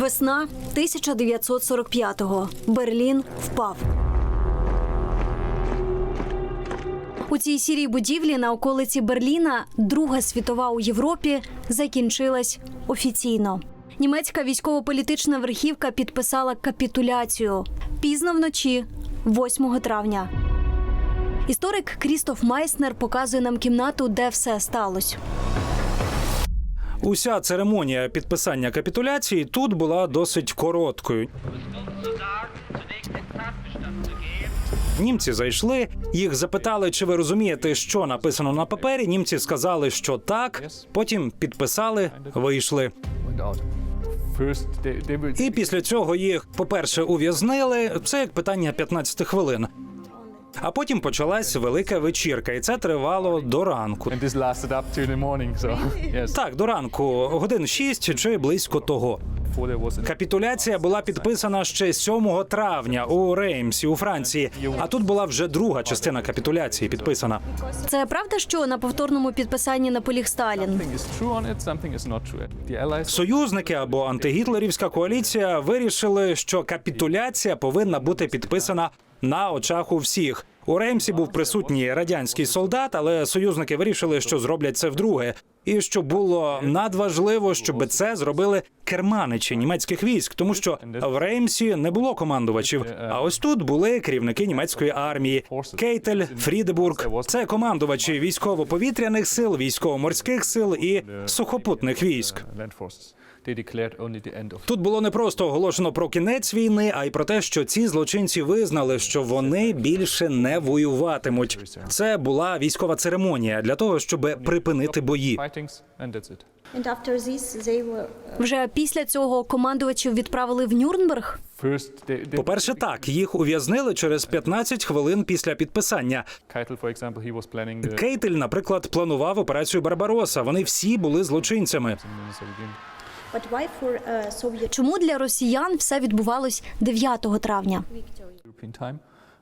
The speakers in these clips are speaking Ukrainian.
Весна 1945-го. Берлін впав. У цій сірій будівлі на околиці Берліна Друга світова у Європі закінчилась офіційно. Німецька військово-політична верхівка підписала капітуляцію пізно вночі, 8 травня. Історик Крістоф Майснер показує нам кімнату, де все сталося. Уся церемонія підписання капітуляції тут була досить короткою. Німці зайшли, їх запитали, чи ви розумієте, що написано на папері. Німці сказали, що так. Потім підписали, вийшли. І після цього їх, по-перше, ув'язнили. Це як питання 15 хвилин. А потім почалась велика вечірка, і це тривало до ранку. morning. So yes, Так, до ранку, годин 6 чи близько того. Капітуляція була підписана ще 7 травня у Реймсі у Франції. А тут була вже друга частина капітуляції підписана. Це правда, що на повторному підписанні наполіг Сталін? Союзники або антигітлерівська коаліція вирішили, що капітуляція повинна бути підписана на очах у всіх. У Реймсі був присутній радянський солдат, але союзники вирішили, що зроблять це вдруге. І що було надважливо, щоб це зробили керманичі німецьких військ, тому що в Реймсі не було командувачів. А ось тут були керівники німецької армії: Кейтель, Фрідебург. Це командувачі військово-повітряних сил, військово-морських сил і сухопутних військ. Uh. They declared only the end of Тут було не просто оголошено про кінець війни, а й про те, що ці злочинці визнали, що вони більше не воюватимуть. Це була військова церемонія для того, щоб припинити бої. were Вже після цього командувачів відправили в Нюрнберг. They По-перше, так їх ув'язнили через 15 хвилин після підписання. Кейтель, наприклад, планував операцію Барбароса. Вони всі були злочинцями. Uh, Чому для росіян все відбувалось 9 травня? European time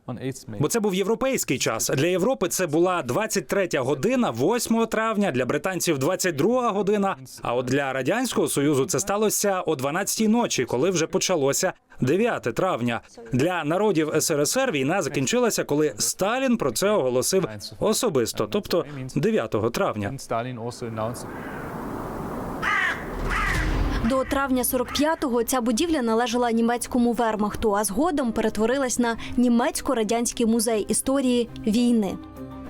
on 8th May. Бо це був європейський час. Для Європи це була 23 година, 8 травня, для британців 22 година. А от для радянського союзу це сталося о 12 ночі, коли вже почалося 9 травня. Для народів СРСР війна закінчилася, коли Сталін про це оголосив особисто, тобто 9 травня. And Stalin also announced До травня 45-го ця будівля належала німецькому вермахту, а згодом перетворилась на німецько-радянський музей історії війни.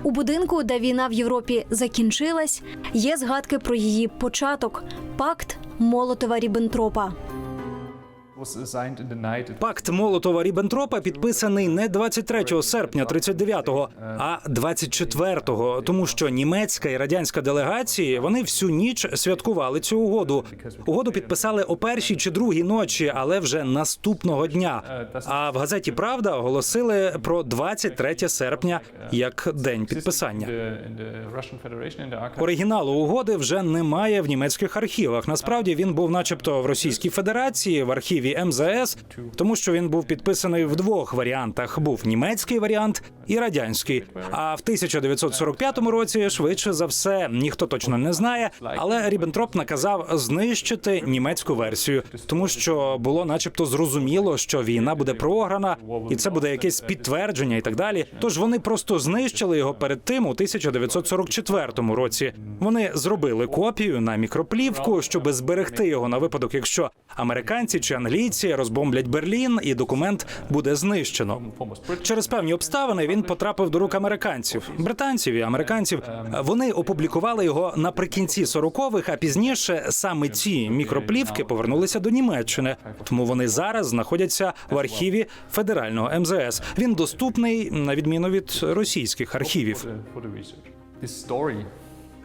У будинку, де війна в Європі закінчилась, є згадки про її початок пакт Молотова Ріббентропа. Пакт Молотова Ріббентропа підписаний не 23 серпня 39-го, а 24-го, тому що німецька і радянська делегації вони всю ніч святкували цю угоду. Угоду підписали о першій чи другій ночі, але вже наступного дня. А в газеті Правда оголосили про 23 серпня як день підписання. Оригіналу угоди вже немає в німецьких архівах. Насправді він був, начебто, в Російській Федерації в архіві МЗС, тому що він був підписаний в двох варіантах: був німецький варіант і радянський. А в 1945 році, швидше за все, ніхто точно не знає. Але Ріббентроп наказав знищити німецьку версію, тому що було, начебто, зрозуміло, що війна буде програна, і це буде якесь підтвердження, і так далі. Тож вони просто знищили його перед тим у 1944 році. Вони зробили копію на мікроплівку, щоб зберегти його на випадок, якщо американці чи англійці розбомблять Берлін, і документ буде знищено. Через певні обставини він потрапив до рук американців, британців і американців. Вони опублікували його наприкінці 40-х, а пізніше саме ці мікроплівки повернулися до Німеччини. Тому вони зараз знаходяться в архіві федерального МЗС. Він доступний на відміну від російських архівів.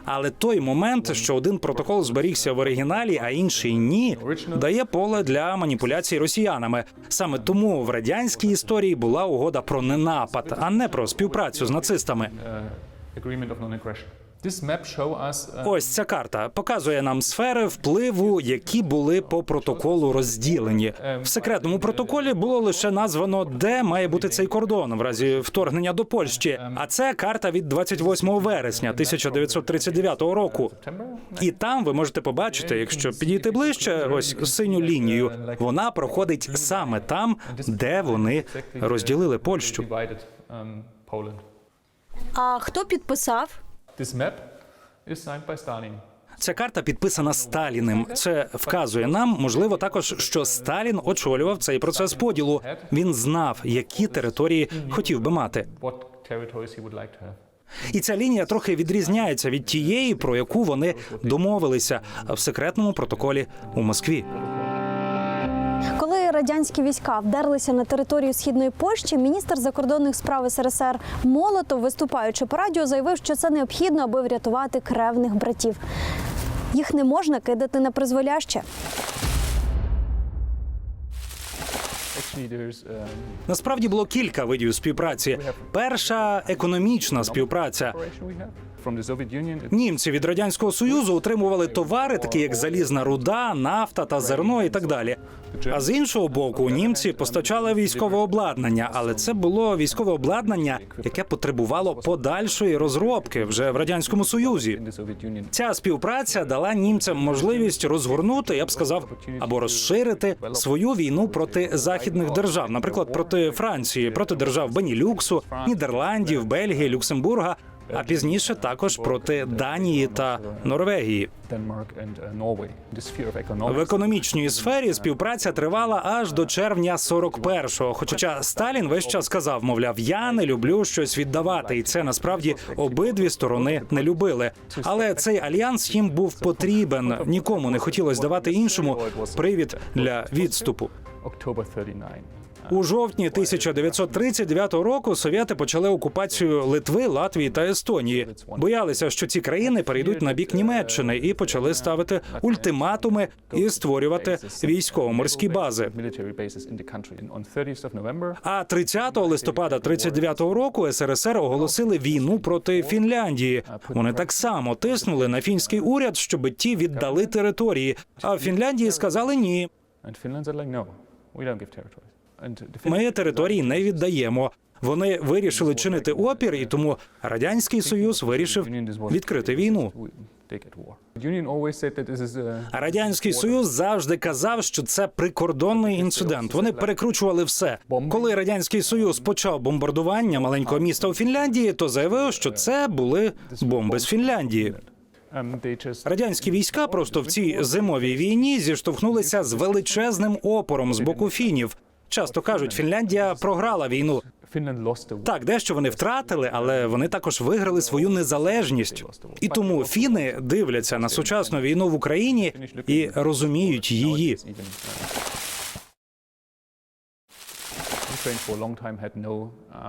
Але той момент, що один протокол зберігся в оригіналі, а інший ні, дає поле для маніпуляцій росіянами. Саме тому в радянській історії була угода про ненапад, а не про співпрацю з нацистами. Uh, Ось ця карта показує нам сфери впливу, які були по протоколу розділені. В секретному протоколі було лише названо, де має бути цей кордон в разі вторгнення до Польщі. А це карта від 28 вересня 1939 року. І там ви можете побачити, якщо підійти ближче, ось синю лінію. Вона проходить саме там, де вони розділили Польщу. Um. А хто підписав? This map is signed by Stalin. Ця карта підписана Сталіним. Це вказує нам, можливо, також, що Сталін очолював цей процес поділу. Він знав, які території хотів би мати. І ця лінія трохи відрізняється від тієї, про яку вони домовилися в секретному протоколі у Москві. Радянські війська вдерлися на територію східної Польщі, міністр закордонних справ СРСР Молотов, виступаючи по радіо, заявив, що це необхідно, аби врятувати кревних братів. Їх не можна кидати на призволяще. Насправді було кілька видів співпраці. Перша економічна співпраця. Німці від радянського союзу отримували товари, такі як залізна руда, нафта та зерно, і так далі. А з іншого боку, німці постачали військове обладнання, але це було військове обладнання, яке потребувало подальшої розробки вже в радянському союзі. Ця співпраця дала німцям можливість розгорнути, я б сказав, або розширити свою війну проти західних держав, наприклад, проти Франції, проти держав Бенілюксу, Нідерландів, Бельгії, Люксембурга, а пізніше також проти Данії та Норвегії. Uh. В економічній сфері співпраця тривала аж до червня 41-го. Хоча Сталін весь час казав, мовляв, я не люблю щось віддавати, і це насправді обидві сторони не любили. Але цей альянс їм був потрібен. Нікому не хотілося давати іншому привід для відступу. October 39. У жовтні 1939 року совєти почали окупацію Литви, Латвії та Естонії. Боялися, що ці країни перейдуть на бік Німеччини і почали ставити ультиматуми і створювати військово-морські бази. Military bases in the country. And on 30th of November, А 30 листопада 39 року СРСР оголосили війну проти Фінляндії. Вони так само тиснули на фінський уряд, щоб ті віддали території. А в Фінляндії сказали ні. Ми території не віддаємо. Вони вирішили чинити опір, і тому радянський союз вирішив відкрити війну. Радянський союз завжди казав, що це прикордонний інцидент. Вони перекручували все. Коли радянський союз почав бомбардування маленького міста у Фінляндії, то заявив, що це були бомби з Фінляндії. Радянські війська просто в цій зимовій війні зіштовхнулися з величезним опором з боку фінів. Часто кажуть, Фінляндія програла війну. Так, дещо вони втратили, але вони також виграли свою незалежність. І тому фіни дивляться на сучасну війну в Україні і розуміють її.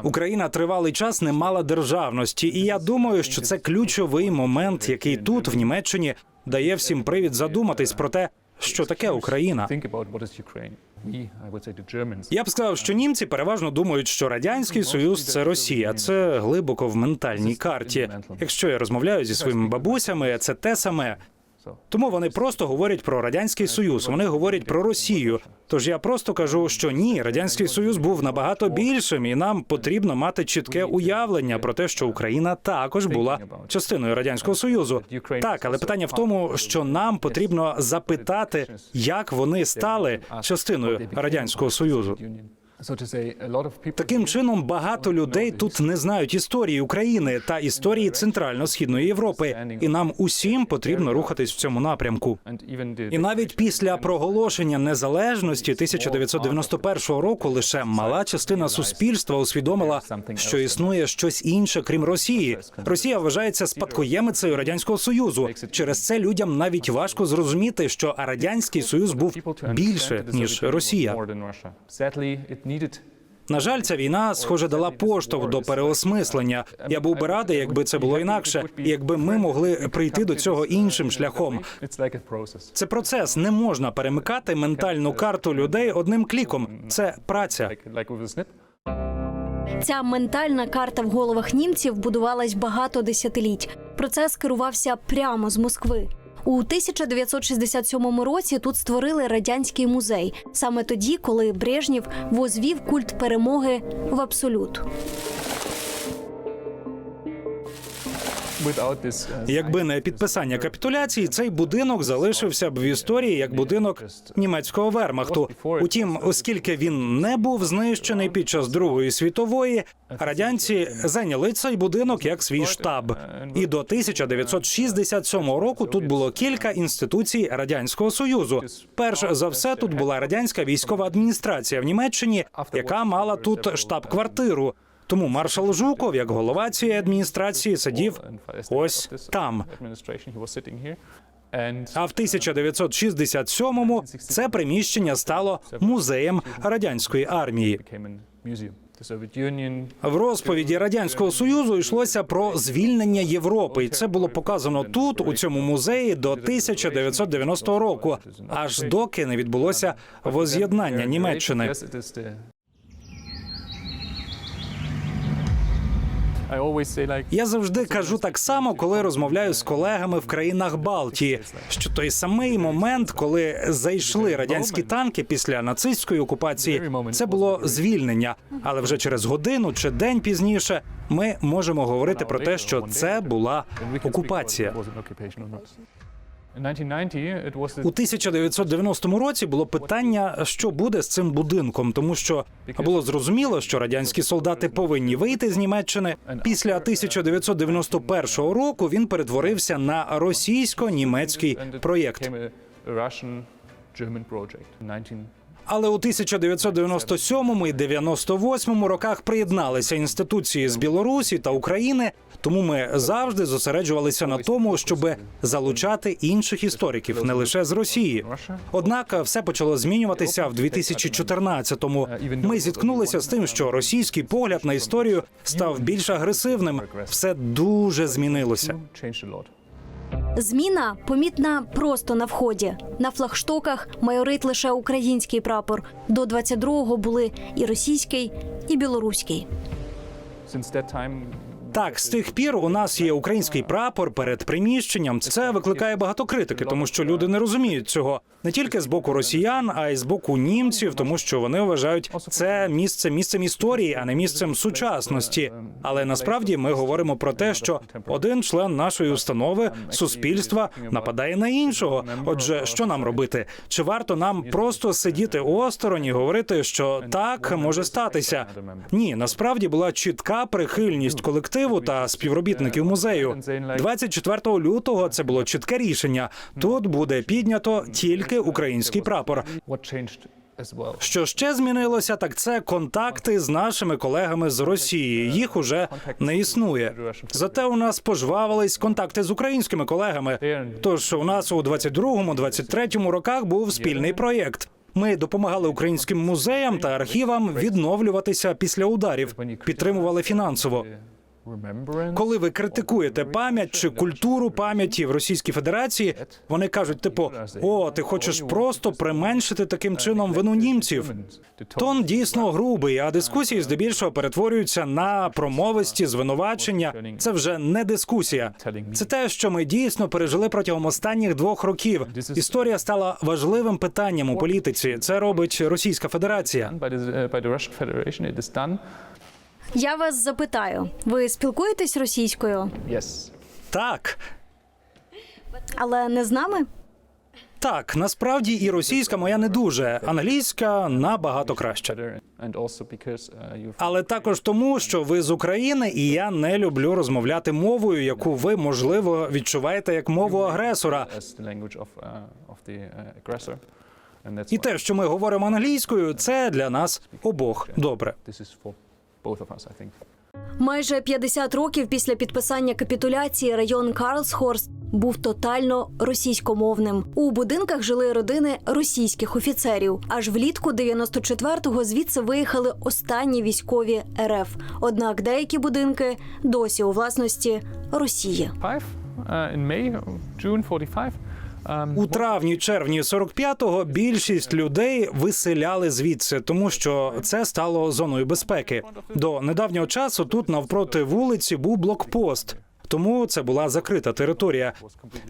Україна тривалий час не мала державності, і я думаю, що це ключовий момент, який тут, в Німеччині, дає всім привід задуматись про те, що таке Україна. Я б сказав, що німці переважно думають, що радянський союз це Росія. Це глибоко в ментальній карті. Якщо я розмовляю зі своїми бабусями, це те саме. Тому вони просто говорять про радянський союз. Вони говорять про Росію. Тож я просто кажу, що ні, радянський союз був набагато більшим, і нам потрібно мати чітке уявлення про те, що Україна також була частиною радянського союзу. Так, але питання в тому, що нам потрібно запитати, як вони стали частиною радянського союзу. Таким чином, багато людей тут не знають історії України та історії Центрально-східної Європи, і нам усім потрібно рухатись в цьому напрямку. І навіть після проголошення незалежності 1991 року лише мала частина суспільства усвідомила, що існує щось інше, крім Росії. Росія вважається спадкоємицею радянського союзу. Через це людям навіть важко зрозуміти, що радянський союз був більше ніж Росія. На жаль, ця війна, схоже, дала поштовх до переосмислення. Я був би радий, якби це було інакше, і якби ми могли прийти до цього іншим шляхом. Це процес. Не можна перемикати ментальну карту людей одним кліком. Це праця. Ця ментальна карта в головах німців будувалась багато десятиліть. Процес керувався прямо з Москви. У 1967 році тут створили радянський музей, саме тоді, коли Брежнєв возвів культ перемоги в абсолют. Якби не підписання капітуляції, цей будинок залишився б в історії як будинок німецького вермахту. Утім, оскільки він не був знищений під час Другої світової, радянці зайняли цей будинок як свій штаб. І до 1967 року тут було кілька інституцій радянського союзу. Перш за все, тут була радянська військова адміністрація в Німеччині, яка мала тут штаб-квартиру. Тому маршал Жуков, як голова цієї адміністрації, сидів ось там. А в 1967-му це приміщення стало музеєм радянської армії. В розповіді радянського союзу йшлося про звільнення Європи, і це було показано тут, у цьому музеї, до 1990 року, аж доки не відбулося воз'єднання Німеччини. Я завжди кажу так само, коли розмовляю з колегами в країнах Балтії, що той самий момент, коли зайшли радянські танки після нацистської окупації, це було звільнення. Але вже через годину чи день пізніше ми можемо говорити про те, що це була окупація. У 1990 році було питання, що буде з цим будинком, тому що було зрозуміло, що радянські солдати повинні вийти з Німеччини. Після 1991 року він перетворився на російсько-німецький проєкт. Але у 1997 і 98 роках приєдналися інституції з Білорусі та України. Тому ми завжди зосереджувалися на тому, щоб залучати інших істориків, не лише з Росії. Однак все почало змінюватися в 2014-му. Ми зіткнулися з тим, що російський погляд на історію став більш агресивним. Все дуже змінилося. Зміна помітна просто на вході. На флагштоках майорить лише український прапор. До 22-го були і російський, і білоруський. Так, з тих пір у нас є український прапор перед приміщенням. Це викликає багато критики, тому що люди не розуміють цього не тільки з боку росіян, а й з боку німців, тому що вони вважають це місце місцем історії, а не місцем сучасності. Але насправді ми говоримо про те, що один член нашої установи суспільства нападає на іншого. Отже, що нам робити? Чи варто нам просто сидіти осторонь і говорити, що так може статися? Ні, насправді була чітка прихильність колективу та співробітників музею. 24 лютого це було чітке рішення. Тут буде піднято тільки український прапор. Що ще змінилося, так це контакти з нашими колегами з Росії. Їх уже не існує. Зате у нас пожвавились контакти з українськими колегами. Тож у нас у 22-23 роках був спільний проєкт. Ми допомагали українським музеям та архівам відновлюватися після ударів, підтримували фінансово. Коли ви критикуєте пам'ять чи культуру пам'яті в Російській Федерації, вони кажуть, типу, о, ти хочеш просто применшити таким чином вину німців. Тон дійсно грубий, а дискусії здебільшого перетворюються на промовисті звинувачення. Це вже не дискусія. Це те, що ми дійсно пережили протягом останніх двох років. Історія стала важливим питанням у політиці. Це робить Російська Федерація. Я вас запитаю: ви спілкуєтесь російською, Так, але не з нами? так, насправді і російська моя не дуже, англійська набагато краще. Але також тому, що ви з України, і я не люблю розмовляти мовою, яку ви можливо відчуваєте як мову агресора. І те, що ми говоримо англійською, це для нас обох добре. Майже 50 років після підписання капітуляції район Карлсхорст був тотально російськомовним. У будинках жили родини російських офіцерів. Аж влітку 94-го звідси виїхали останні військові РФ. Однак деякі будинки досі у власності Росії. У травні, червні 45-го більшість людей виселяли звідси, тому що це стало зоною безпеки. До недавнього часу тут навпроти вулиці був блокпост. Тому це була закрита територія.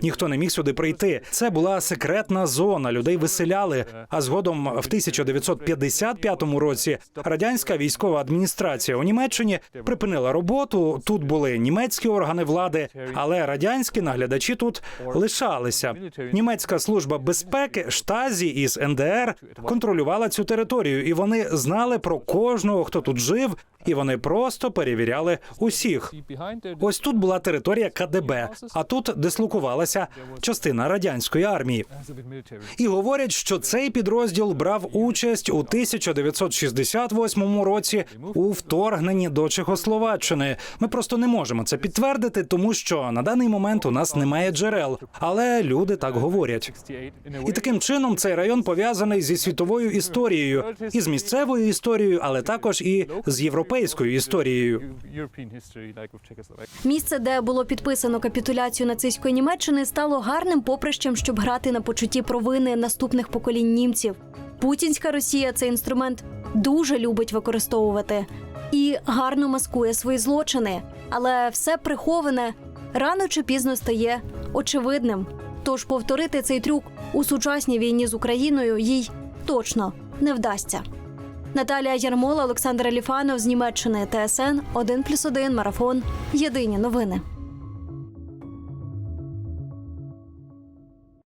Ніхто не міг сюди прийти. Це була секретна зона. Людей виселяли. А згодом, в 1955 році, радянська військова адміністрація у Німеччині припинила роботу. Тут були німецькі органи влади, але радянські наглядачі тут лишалися. Німецька служба безпеки штазі із НДР контролювала цю територію, і вони знали про кожного, хто тут жив, і вони просто перевіряли усіх. Ось тут була територія КДБ, а тут дислокувалася частина радянської армії. І говорять, що цей підрозділ брав участь у 1968 році у вторгненні до Чехословаччини. Ми просто не можемо це підтвердити, тому що на даний момент у нас немає джерел, але люди так говорять. І таким чином цей район пов'язаний зі світовою історією, і з місцевою історією, але також і з європейською історією. Місце, було підписано капітуляцію нацистської Німеччини, стало гарним поприщем, щоб грати на почутті провини наступних поколінь німців. Путінська Росія цей інструмент дуже любить використовувати і гарно маскує свої злочини. Але все приховане рано чи пізно стає очевидним. Тож повторити цей трюк у сучасній війні з Україною їй точно не вдасться. Наталія Ярмола, Олександр Аліфанов з Німеччини, ТСН 1+,1, Марафон. Єдині новини.